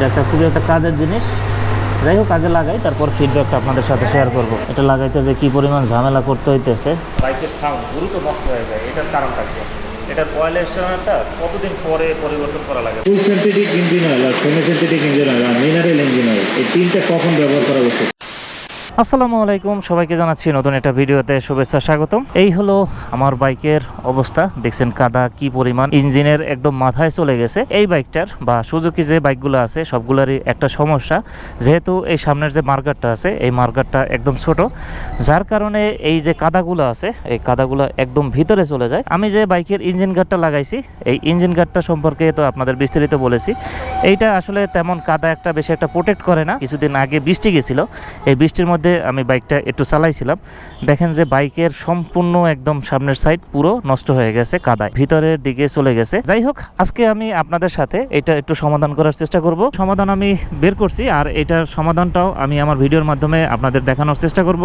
এটা একটা খুবই একটা কাজের জিনিস। যাই হোক কাজে লাগাই তারপর ফিডব্যাকটা আপনাদের সাথে শেয়ার করব। এটা লাগাইতে যে কি পরিমাণ ঝামেলা করতে হইতেছে। বাইকের সাউন্ড গুরুত্ব নষ্ট হয়ে যায় এটার কারণটা কি? এটার কয়লেশনটা কতদিন পরে পরিবর্তন করা লাগে? ফুল সিনথেটিক ইঞ্জিন অয়েল আর সেমি সিনথেটিক ইঞ্জিন অয়েল আর মিনারেল ইঞ্জিন অয়েল এই তিনটা কখন ব্যবহার করা উচিত? আসসালামু আলাইকুম, সবাইকে জানাচ্ছি নতুন একটা ভিডিওতে শুভেচ্ছা, স্বাগতম। এই হলো আমার বাইকের অবস্থা। দেখছেন কাদা কি পরিমাণ। ইঞ্জিনের একদম মাথায় চলে গেছে। এই বাইকটার বা সুজুকি যে বাইকগুলো আছে, সবগুলোরই একটা সমস্যা। যেহেতু এই সামনের যে মার্কারটা আছে, এই মার্কারটা একদম ছোট। যার কারণে এই যে কাদাগুলো আছে, এই কাদাগুলো একদম ভিতরে চলে যায়। আমি যে বাইকের ইঞ্জিন গার্ডটা লাগাইছি, এই ইঞ্জিন গার্ডটা সম্পর্কে তো আপনাদের বিস্তারিত বলেছি। এইটা আসলে তেমন কাদা একটা বেশি একটা প্রোটেক্ট করে না। কিছুদিন আগে বৃষ্টি গেছিল। এই বৃষ্টির মধ্যে আমি বাইকটা একটু চালাইছিলাম। দেখেন যে বাইকের সম্পূর্ণ একদম সামনের সাইড পুরো নষ্ট হয়ে গেছে কাদায়। ভিতরের দিকে চলে গেছে। যাই হোক, আজকে আমি আপনাদের সাথে এটা একটু সমাধান করার চেষ্টা করব। সমাধান আমি বের করছি আর এটার সমাধানটাও আমি আমার ভিডিওর মাধ্যমে আপনাদের দেখানোর চেষ্টা করব।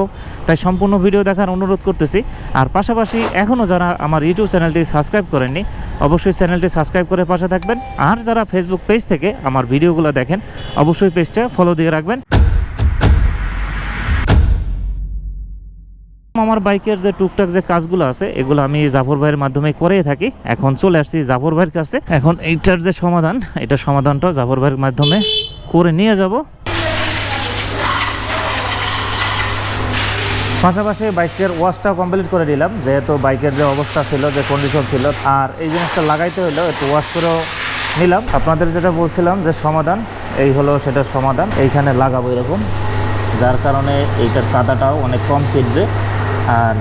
তাই সম্পূর্ণ ভিডিও দেখার অনুরোধ করতেছি। আর পাশাপাশি এখনও যারা আমার ইউটিউব চ্যানেলটি সাবস্ক্রাইব করেননি, অবশ্যই চ্যানেলটি সাবস্ক্রাইব করে পাশে থাকবেন। আর যারা ফেসবুক পেজ থেকে আমার ভিডিওগুলো দেখেন, অবশ্যই পেজটা ফলো দিয়ে রাখবেন। আমার বাইকের যে টুকটাক যে কাজগুলো আছে, এগুলো আমি জাফর ভাইয়ের মাধ্যমে করেই থাকি। এখন চলে আসছি জাফর ভাইয়ের কাছে। এখন এইটার যে সমাধান, এটা সমাধানটা জাফর ভাইয়ের মাধ্যমে করে নিয়ে যাব। পাশাপাশি বাইকের ওয়াশটাও কমপ্লিট করে দিলাম, যেহেতু বাইকের যে অবস্থা ছিল, যে কন্ডিশন ছিল, আর এই জিনিসটা লাগাইতে হলো একটু ওয়াশ করেও নিলাম। আপনাদের যেটা বলছিলাম যে সমাধান, এই হলো সেটার সমাধান। এইখানে লাগাবো এরকম, যার কারণে এইটার কাদাটাও অনেক কম ছিটবে। আর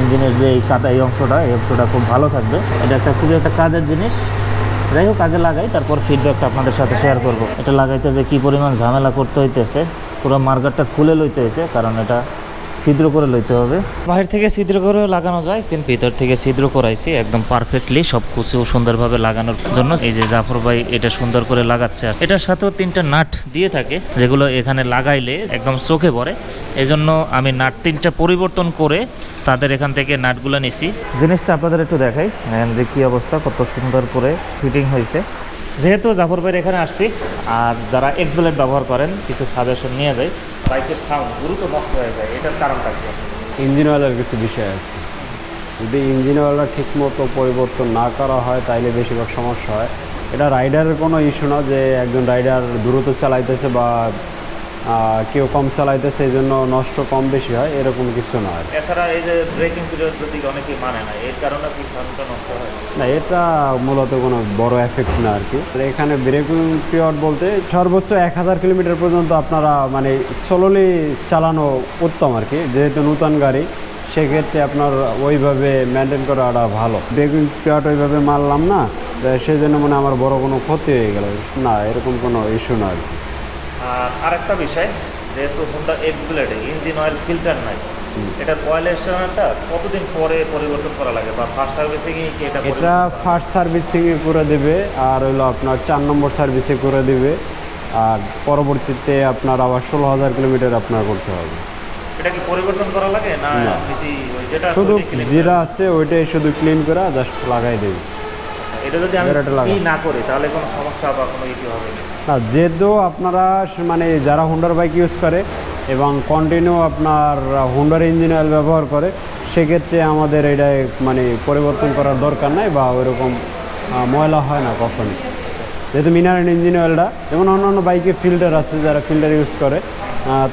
ইঞ্জিনের যে এই কাদা এই অংশটা এই অংশটা খুব ভালো থাকবে। এটা একটা খুবই একটা কাজের জিনিস। যাই হোক, আগে লাগাই, তারপর ফিডব্যাকটা আপনাদের সাথে শেয়ার করব। এটা লাগাইতে যে কী পরিমাণ ঝামেলা করতে হইতেছে, পুরো মার্কেটটা খুলে লইতে হয়েছে কারণ এটা ছিদ্র করে লইতে হবে। বাহির থেকে ছিদ্র করে লাগানো যায় কিন্তু ভিতর থেকে ছিদ্র করাইছি একদম পারফেক্টলি সব কিছু সুন্দরভাবে লাগানোর জন্য। এই যে জাফর ভাই এটা সুন্দর করে লাগাচ্ছে আর এটার সাথেও তিনটা নাট দিয়ে থাকে যেগুলো এখানে লাগাইলে একদম চোখে পড়ে। এই জন্য আমি নাট তিনটা পরিবর্তন করে তাদের এখান থেকে নাটগুলো নিছি। জিনিসটা আপনাদের একটু দেখাই যে কি অবস্থা কত সুন্দর করে ফিটিং হয়েছে। যেহেতু জাফর ভাইয়ের এখানে আসছি আর যারা এক্স ব্লেড ব্যবহার করেন কিছু সাজেশন নিয়ে যায় বাইকের সাউন্ড দ্রুত নষ্ট হয়ে যায়, এটার কারণটা কি? ইঞ্জিন অয়েলের কিছু বিষয় আছে। যদি ইঞ্জিন অয়েলটা ঠিকমতো পরিবর্তন না করা হয়, তাইলে বেশিরভাগ সমস্যা হয়। এটা রাইডারের কোনো ইস্যু না যে একজন রাইডার দ্রুত চালাইতেছে বা কেউ কম চালাইতেছে এই জন্য নষ্ট কম বেশি হয় এরকম কিছু না আর। কি। এছাড়া এই যে ব্রেকিং পিরিয়ড যদি অনেকেই মানে না এর কারণে কি সাউন্ডটা নষ্ট হয়? না এটা মূলত কোনো বড় এফেক্ট না আর কি। এখানে ব্রেকিং পিরিয়ড বলতে সর্বোচ্চ এক হাজার কিলোমিটার পর্যন্ত আপনারা মানে স্লোলি চালানো উত্তম আর কি। যেহেতু নূতন গাড়ি সেক্ষেত্রে আপনার ওইভাবে মেনটেন করাটা ভালো। ব্রেকিং পিরিয়ড ওইভাবে মারলাম না সেই জন্য মানে আমার বড় কোনো ক্ষতি হয়ে গেল। না এরকম কোনো ইস্যু না আর কি। আর আরেকটা বিষয় যেহেতু হোন্ডা এক্স ব্লেডে ইঞ্জিন অয়েল ফিল্টার নাই এটার কয়েলেশনটা কতদিন পরে পরিবর্তন করা লাগে? বা ফার্স্ট সার্ভিসিং কি এটা এটা ফার্স্ট সার্ভিসিংয়ে করে দেবে আর হলো আপনার চার নম্বর সার্ভিসে করে দেবে আর পরবর্তীতে আপনার আবার ষোলো হাজার কিলোমিটার আপনার করতে হবে। এটা কি পরিবর্তন করা লাগে? না যেটা শুধু যেটা আছে ওইটাই শুধু ক্লিন করে জাস্ট লাগাই দেবে। এটা যদি আমি ই না করি তাহলে কোনো সমস্যা বা কোনো ইস্যু হবে না। না যেহেতু আপনারা মানে যারা হুন্ডার বাইক ইউজ করে এবং কন্টিনিউ আপনার হুন্ডার ইঞ্জিন অয়েল ব্যবহার করে সেক্ষেত্রে আমাদের এটা মানে পরিবর্তন করার দরকার নাই বা ওইরকম ময়লা হয় না কখনই। যেহেতু মিনারেল ইঞ্জিন অয়েলটা যেমন অন্যান্য বাইকে ফিল্টার আছে যারা ফিল্টার ইউজ করে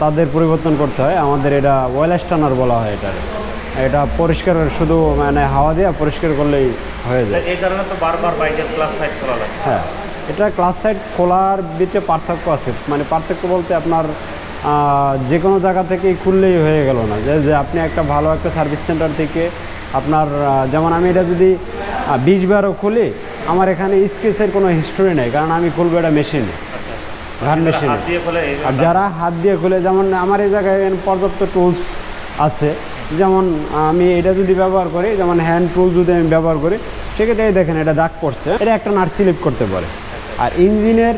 তাদের পরিবর্তন করতে হয়। আমাদের এটা ওয়েল স্টানার বলা হয় এটা এটা পরিষ্কার শুধু মানে হাওয়া দিয়ে পরিষ্কার করলেই হয়ে যায়। এই কারণে তো বারবার বাইকের প্লাস সাইড করা লাগে। হ্যাঁ এটা ক্লাস সাইড খোলার ভিতরে পার্থক্য আছে। মানে পার্থক্য বলতে আপনার যে কোনো জায়গা থেকেই খুললেই হয়ে গেল না। যে যে আপনি একটা ভালো একটা সার্ভিস সেন্টার থেকে আপনার যেমন আমি এটা যদি বিশ বারও খুলি আমার এখানে স্কেচের কোনো হিস্টোরি নেই কারণ আমি খুলবো এটা মেশিনে ঘাট মেশিনে আর যারা হাত দিয়ে খুলে যেমন আমার এই জায়গায় পর্যাপ্ত টুলস আছে। যেমন আমি এটা যদি ব্যবহার করি যেমন হ্যান্ড টুল যদি আমি ব্যবহার করি সেক্ষেত্রে দেখেন এটা দাগ পড়ছে। এটা একটা নাট স্লিপ করতে পারে। আর ইঞ্জিনের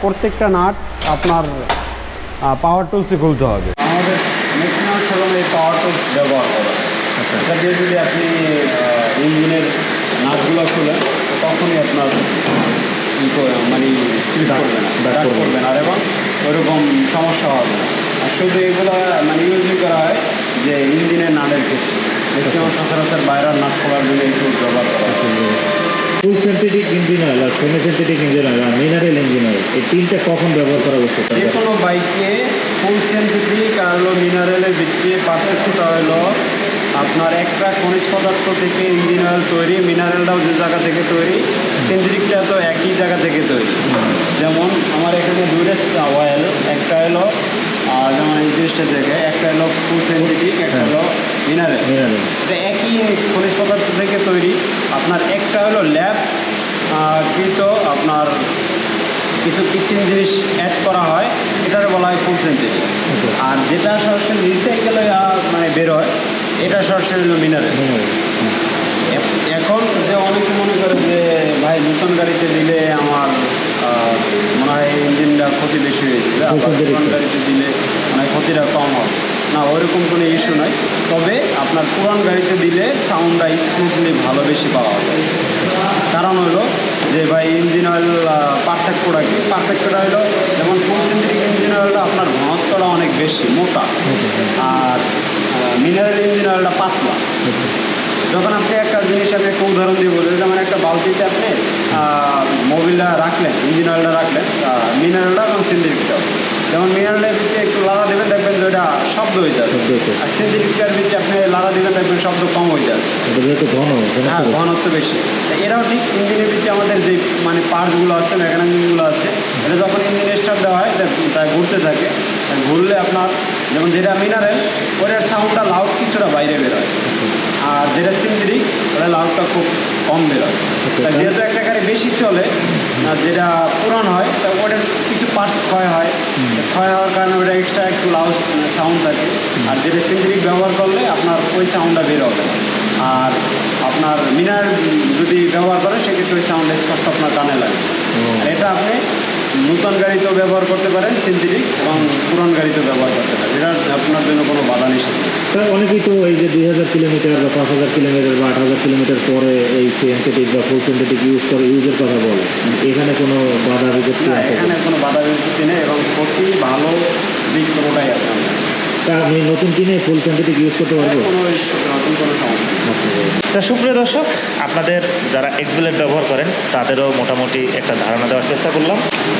প্রত্যেকটা নাট আপনার পাওয়ার টুলসে খুলতে হবে। আমাদের ম্যাক্সিমাম সময় এই পাওয়ার টুলস ব্যবহার করা। আচ্ছা। এটা দিয়ে যদি আপনি ইঞ্জিনের নাটগুলো খুলেন তখনই আপনার মানে স্লিপ দাগ- করবে না। আর এবং ওইরকম সমস্যা হবে না। আর শুধু এগুলো মানে ইউজ করা হয় যে ইঞ্জিনের নাটের ক্ষেত্রে ম্যাক্সিমাম সচরাচর বাইরের নাট খোলার জন্য এই টুল ব্যবহার করা ফুল সিনথেটিক ইঞ্জিন অয়েল আর সেমি সিনথেটিক ইঞ্জিন অয়েল আর মিনারেল ইঞ্জিন অয়েল এই তিনটা কখন ব্যবহার করা উচিত যে কোনো বাইকে ফুল সেন্সিটিক আর হলো মিনারেলের ভিত্তি পার্থক্যটা হলো আপনার একটা খনিজ পদার্থ থেকে ইঞ্জিন অয়েল তৈরি মিনারেলটাও যে জায়গা থেকে তৈরি সেন্সিটিকটা তো একই জায়গা থেকে তৈরি। যেমন আমার এখানে দুইটা অয়েল একটা হলো যেমন এই জিনিসটা থেকে একটা হলো ফুল সেন্সিটিক একটা হলো মিনারেল মিনারেল এটা একই খনিজ পদার্থ থেকে তৈরি আপনার একটা হলো ল্যাব কৃত আপনার কিছু কৃত্রিম জিনিস অ্যাড করা হয় এটার বলা হয় ফুল সেন্সিটিভ আচ্ছা। আর যেটা সরাসরি রিসাইকেল মানে বের হয় এটা সরাসরি হলো মিনারেল এখন যে অনেকে মনে করে যে ভাই নতুন গাড়িতে দিলে আমার মনে হয় হয়ে করে। গাড়িতে দিলে মানে ক্ষতিটা কম হবে না ওরকম কোনো ইস্যু নয় তবে আপনার পুরান গাড়িতে দিলে সাউন্ডটা স্মুথলি ভালো বেশি পাওয়া যায়। কারণ হলো যে ভাই ইঞ্জিন অয়েল পার্থক্যটা কি পার্থক্যটা হলো যেমন ফুল সেন্ট্রিক ইঞ্জিন অয়েলটা আপনার ঘনত্বটা অনেক বেশি মোটা। আর মিনারেল ইঞ্জিন অয়েলটা পাতলা। আচ্ছা। যখন আপনি একটা জিনিস আমি একটা উদাহরণ দিয়ে বলি যেমন একটা বালতিতে আপনি মোবিলটা রাখলেন ইঞ্জিন অয়েলটা রাখলেন মিনারেলটা এবং সিন্ডিকেটটাও যেমন মিনারেলের ভিতরে একটু লাড়া দেবেন দেখবেন যে ওটা শব্দ হয়ে যাবে। আর সিন্ডিকেটের ভিতরে আপনি লাড়া দেবেন দেখবেন শব্দ কম হয়ে যাবে যেহেতু ঘন হ্যাঁ ঘনত্ব বেশি। এরাও ঠিক ইঞ্জিনের ভিতরে আমাদের যে মানে পার্টসগুলো আছে মেকানিজমগুলো আছে এটা যখন ইঞ্জিনের স্টার্ট দেওয়া হয় তা- তা ঘুরতে থাকে। ঘুরলে আপনার যেমন যেটা মিনারেল ওটার সাউন্ডটা লাউড কিছুটা বাইরে বেরোয়। আর যেটা সিন্দ্রিক ওটা লাউডটা খুব কম বেরোয়। আচ্ছা, যেহেতু একটা গাড়ি বেশি চলে আর যেটা পুরান হয় তা ওটার কিছু পার্টস ক্ষয় হয়। ক্ষয় হওয়ার কারণে ওটা এক্সট্রা একটু লাউড সাউন্ড থাকে। আর যেটা সিন্দ্রিক ব্যবহার করলে আপনার ওই সাউন্ডটা বের হবে। আর আপনার মিনার যদি ব্যবহার করেন সেক্ষেত্রে ওই সাউন্ড স্পষ্ট আপনার কানে লাগে। এটা আপনি নতুন গাড়িতেও ব্যবহার করতে পারেন সিন্থেটিক এবং পুরান গাড়িতেও ব্যবহার করতে পারেন এটা আপনার জন্য কোনো বাধা নিষেধ। অনেকেই তো এই যে দুই হাজার কিলোমিটার বা পাঁচ হাজার কিলোমিটার বা আট হাজার কিলোমিটার পরে এই সিনথেটিক বা ফুল সিনথেটিক ইউজ করে ইউজের কথা বলে। এখানে কোনো বাধা বিপত্তি আছে? এখানে কোনো বাধা বিপত্তি নেই এবং ক্ষতি ভালো দিক কোনোটাই আছে তা আমি নতুন কিনে ফুল সিনথেটিক ইউজ করতে পারব? কোনো নতুন কোনো সমস্যা আচ্ছা সুপ্রিয় দর্শক আপনাদের যারা এক্সবিলেট ব্যবহার করেন তাদেরও মোটামুটি একটা ধারণা দেওয়ার চেষ্টা করলাম।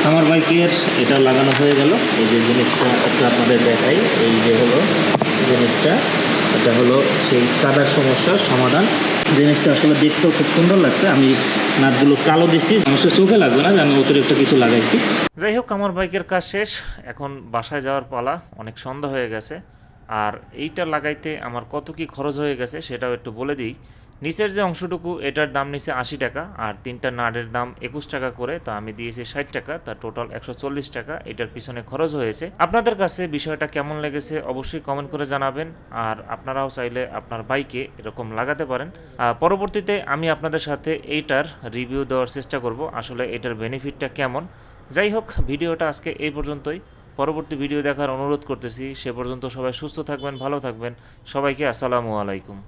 আমার বাইকের এটা লাগানো হয়ে গেল। এই যে জিনিসটা একটু আপনাদের দেখাই এই যে হলো জিনিসটা এটা হলো সেই কাদার সমস্যার সমাধান। জিনিসটা আসলে দেখতেও খুব সুন্দর লাগছে। আমি নাটগুলো কালো দিচ্ছি মানুষের চোখে লাগবে না যে আমি অতিরিক্ত কিছু লাগাইছি। যাই হোক আমার বাইকের কাজ শেষ। এখন বাসায় যাওয়ার পালা অনেক সন্ধ্যা হয়ে গেছে। আর এইটা লাগাইতে আমার কত কি খরচ হয়ে গেছে সেটাও একটু বলে দিই। নিচের যে অংশটুকু, এটার দাম নিচে আশি টাকা আর তিনটা নাটের দাম একুশ টাকা করে, তা আমি দিয়েছি ষাট টাকা তার টোটাল একশো চল্লিশ টাকা। এটার পিছনে খরচ হয়েছে। আপনাদের কাছে বিষয়টা কেমন লেগেছে অবশ্যই কমেন্ট করে জানাবেন আর আপনারাও চাইলে আপনার বাইকে এরকম লাগাতে পারেন। পরবর্তীতে আমি আপনাদের সাথে এইটার রিভিউ দেওয়ার চেষ্টা করব, আসলে এটার বেনিফিটটা কেমন। যাই হোক, ভিডিওটা আজকে এই পর্যন্তই। পরবর্তী ভিডিও দেখার অনুরোধ করতেছি। সে পর্যন্ত সবাই সুস্থ থাকবেন, ভালো থাকবেন। সবাইকে আসসালামু আলাইকুম।